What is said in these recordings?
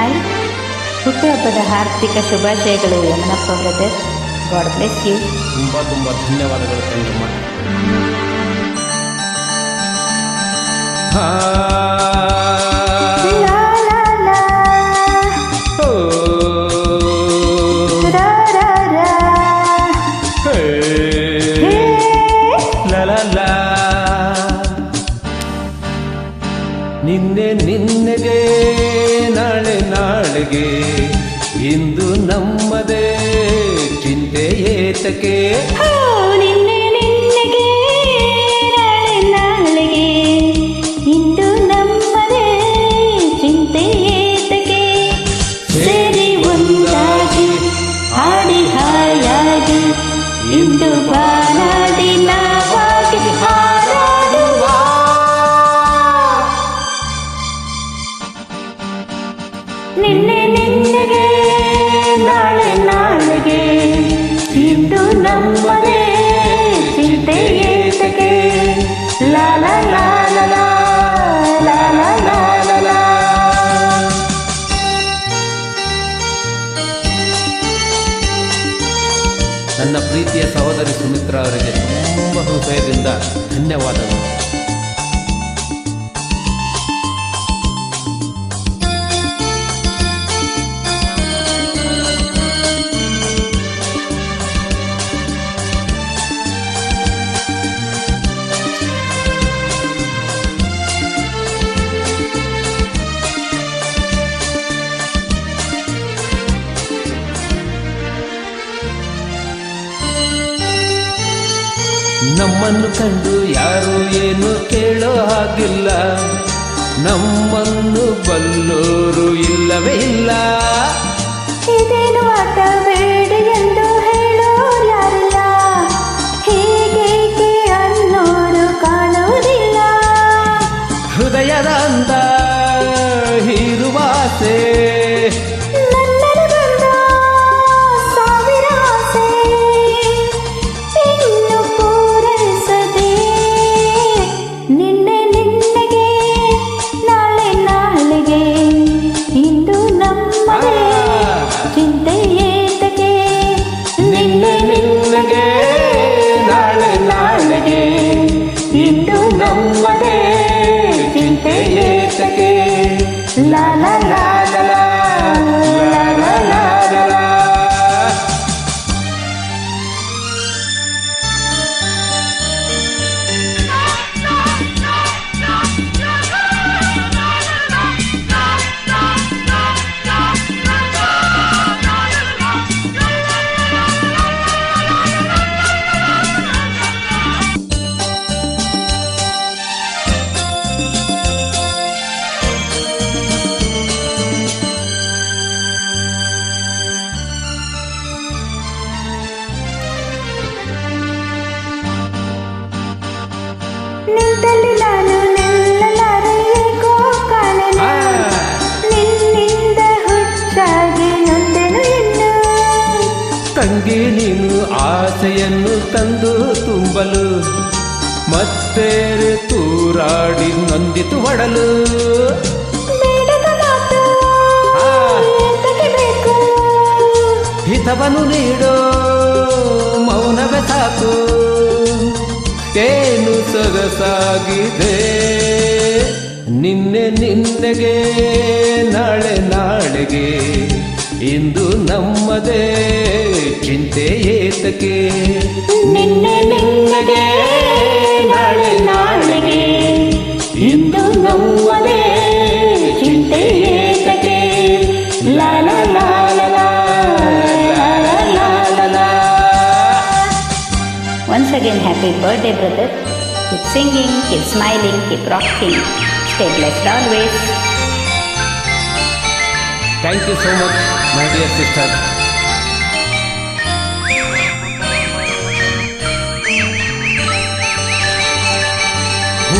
Hi ಹುಟ್ಟುಹಬ್ಬದ ಹಾರ್ದಿಕ ಶುಭಾಶಯಗಳು Yamanappa brother God bless you ತುಂಬ ತುಂಬ ಧನ್ಯವಾದಗಳು ತಂಗಮ್ಮ ಹಾ ಓ, ಹೇ, ನಿನ್ನೆ ನಿನ್ನೆಗೆ, ನಾಳೆ ನಾಳೆಗೆ. ಇಂದು ನಮ್ಮದೇ ಚಿಂತೆ ಏತಕ್ಕೆ? ನಿನ್ನೆ ನಾಳೆ ಇಂದು ನಮ್ಮದೇ ಚಿಂತೆ ಏತಕ್ಕೆ? ಸೇರಿ ಒಂದಾಗಿ ಇಂದು ನಿನ್ನೆ ನಿನ್ನೆಗೆ ನಾಳೆ ನಾಳೆಗೆ. ಇಂದು ನಮ್ಮದೇ ಚಿಂತೆ ಏತಕ್ಕೆ. ಲಾಲ ಲಾಲ ಲಾಲ ಲಾ ಲಾ, ಲಾ ಲಾ ಲಾ ಲಾ ಲಾ. ನನ್ನ ಪ್ರೀತಿಯ ಸಹೋದರಿ ಸುಮಿತ್ರ ಅವರಿಗೆ ತುಂಬ ಹೃದಯದಿಂದ ಧನ್ಯವಾದಗಳು. ನಮ್ಮನ್ನು ಕಂಡು ಯಾರು ಏನು ಕೇಳೋ ಹಾಗಿಲ್ಲ. ನಮ್ಮನ್ನು ಬಲ್ಲೋರು ಇಲ್ಲವೇ ಇಲ್ಲ. 啦啦 ತಂಗಿ ನೀನು ಆಸೆಯನ್ನು ತಂದು ತುಂಬಲು ಮತ್ತೆ ತೂರಾಡಿ ನೊಂದಿತು ಒಡಲು. ಹಿತವನ್ನು ನೀಡೋ ಮೌನವೇ ಸಾಕು. ಏನು ಸೊಗಸಾಗಿದೆ? ನಿನ್ನೆ ನಿನ್ನೆಗೆ ನಾಳೆ ನಾಳೆಗೆ ಇಂದು ನಮ್ಮದೇ ಚಿಂತೆ ಏತಕ್ಕೆ ನಿನ್ನೆ ನಿನ್ನೆಗೆ ನಾಳೆ ನಾಳೆಗೆ ಇಂದು ನಮ್ಮದೇ ಚಿಂತೆ ಏತಕ್ಕೆ ಲಾ ಲಾ ಲಾ ಲಾ ಲಾ, ಲಾ ಲಾ ಲಾ ಲಾ ಲಾ. Once again, happy birthday, brother. Keep singing, keep smiling, keep rocking. Stay blessed always. Thank you so much my dear sister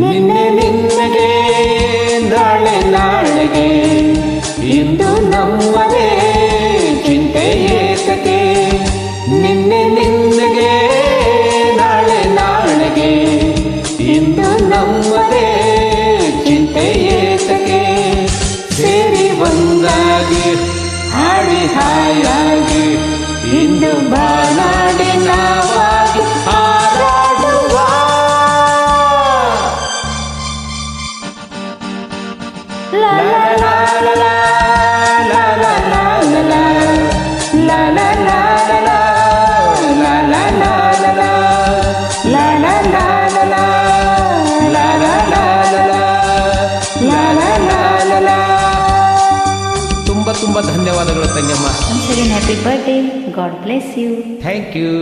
ನಿನ್ನೆ ನಿನ್ನಗೆ ನಾಳೆ ನಾಳೆಗೆ ಇಂದು ನಮ್ಮ ಧನ್ಯವಾದಗಳು ತಂಗಮ್ಮ. Happy birthday God bless you thank you